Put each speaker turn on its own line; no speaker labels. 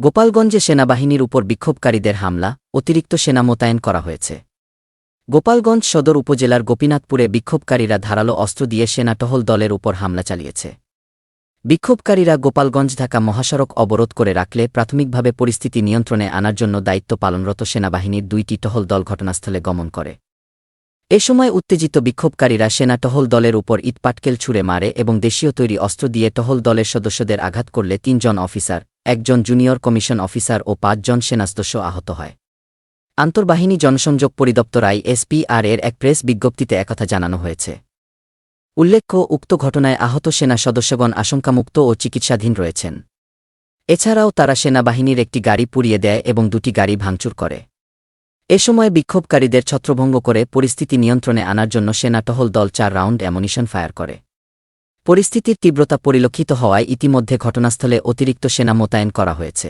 গোপালগঞ্জে সেনাবাহিনীর উপর বিক্ষোভকারীদের হামলা, অতিরিক্ত সেনা মোতায়েন করা হয়েছে। গোপালগঞ্জ সদর উপজেলার গোপীনাথপুরে বিক্ষোভকারীরা ধারালো অস্ত্র দিয়ে সেনা টহল দলের উপর হামলা চালিয়েছে। বিক্ষোভকারীরা গোপালগঞ্জ ঢাকা মহাসড়ক অবরোধ করে রাখলে প্রাথমিকভাবে পরিস্থিতি নিয়ন্ত্রণে আনার জন্য দায়িত্ব পালনরত সেনাবাহিনীর দুইটি টহল দল ঘটনাস্থলে গমন করে। এ সময় উত্তেজিত বিক্ষোভকারীরা সেনা টহল দলের উপর ইটপাটকেল ছুড়ে মারে এবং দেশীয় তৈরি অস্ত্র দিয়ে টহল দলের সদস্যদের আঘাত করলে তিনজন অফিসার একজন জুনিয়র কমিশন অফিসার ও পাঁচজন সেনাসদস্য আহত হয়। আন্তর্বাহিনী জনসংযোগ পরিদপ্তর আইএসপিআর এর এক প্রেস বিজ্ঞপ্তিতে একথা জানানো হয়েছে। উল্লেখ্য, উক্ত ঘটনায় আহত সেনা সদস্যগণ আশঙ্কামুক্ত ও চিকিৎসাধীন রয়েছেন। এছাড়াও তারা সেনাবাহিনীর একটি গাড়ি পুড়িয়ে দেয় এবং দুটি গাড়ি ভাঙচুর করে। এ সময় বিক্ষোভকারীদের ছত্রভঙ্গ করে পরিস্থিতি নিয়ন্ত্রণে আনার জন্য সেনা টহল দল চার রাউন্ড অ্যামুনিশন ফায়ার করে। পরিস্থিতির তীব্রতা পরিলক্ষিত হওয়ায় ইতিমধ্যে ঘটনাস্থলে অতিরিক্ত সেনা মোতায়েন করা হয়েছে।